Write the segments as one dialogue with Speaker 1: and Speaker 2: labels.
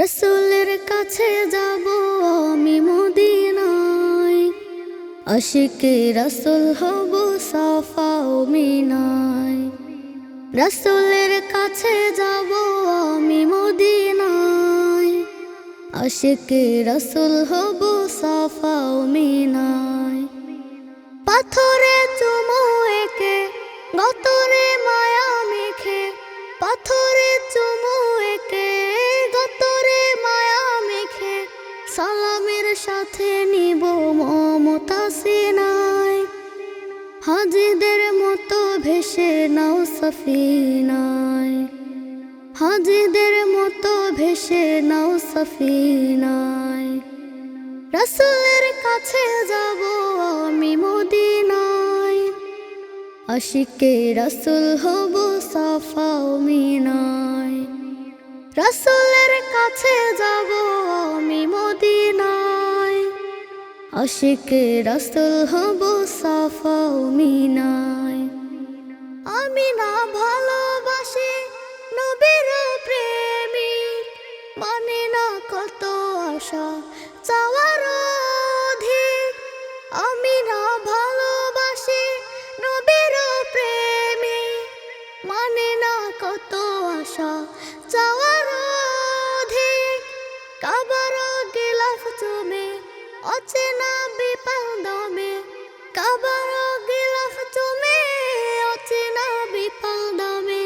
Speaker 1: রসুলের কাছে যাব আমি মদিনায়। আশিকে রসুল হব সাফা মিনায়। রসুলের কাছে যাব আমি মদিনায়। আশিকে রসুল হব সাফা মিনায়। পাথরে চুমু একে, গতরে মায়া মেখে, পাথরে চুমু সাথে নিব মমতা সিনাই হাজিদের মতো ভেসে নাও সফিনায়। হাজিদের মতো ভেসে নাও সফিনায়। রসুলের কাছে যাব আমি মদিনায়। আশিকে রসুল হব সাফা ও মিনায়। রসুলের কাছে যাব আশিকে রসুল হব সাফা ও মিনায়। আমি না ভালোবাসি নবীর প্রেমিক মানে না কত আশা চাওয়ার অধিক। আমি না ভালোবাসি নবীর প্রেমিক মানে না কত আশা চাওয়ার অচেনা বিপাল দমে, কাবার গিলাফ তুমি অচেনা বিপাল দমে।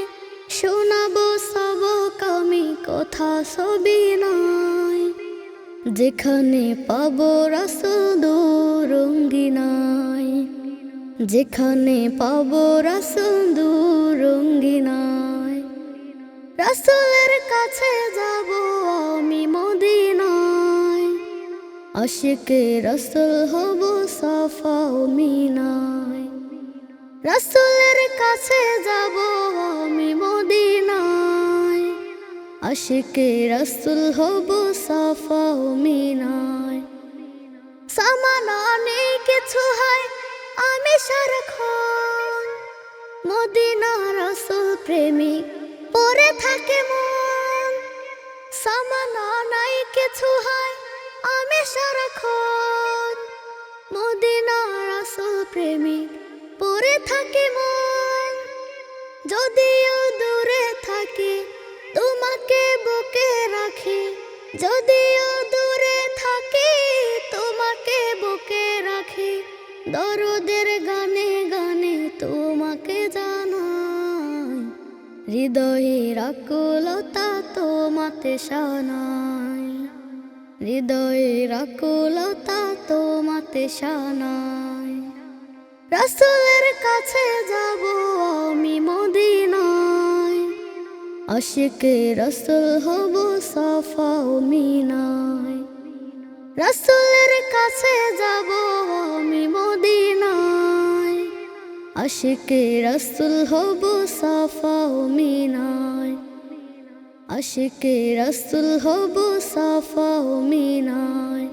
Speaker 1: শোনাবো সব কামি কথা সবই নয়, যেখানে পাবো রাসুল রঙ্গিনায় যেখানে পাবো রাসুল রঙ্গিনায় রাসুলের কাছে যাব আশিকে রসুল হব সাফা মিনায়। রসুলের কাছে যাব আমি মদিনায়। আশিকে রসুল হব সাফা মিনায়। সামানা নেই কিছু হয়, আমি সারাক্ষণ। মদিনা রসুল প্রেমিক পরে থাকে মন। মদিনা রসুল প্রেমিক পরে থাকে যদিও দূরে থাকি, তোমাকে বুকে রাখি। যদিও দূরে থাকি, তোমাকে বুকে রাখি। দরদের গানে গানে তোমাকে জানাই। হৃদয়ের আকুলতা তোমাতে শানাই হৃদয়ের আকুলতা তোমাতে শানাই রাসুলের কাছে যাব আমি মদিনায়। আশিকে রসুল হব সাফা ও মিনায়। রসুলের কাছে যাব আমি মদিনায়। আশিকে রসুল হব সাফা মিনায়। আশিকে রসুল হব সাফা মিনায়।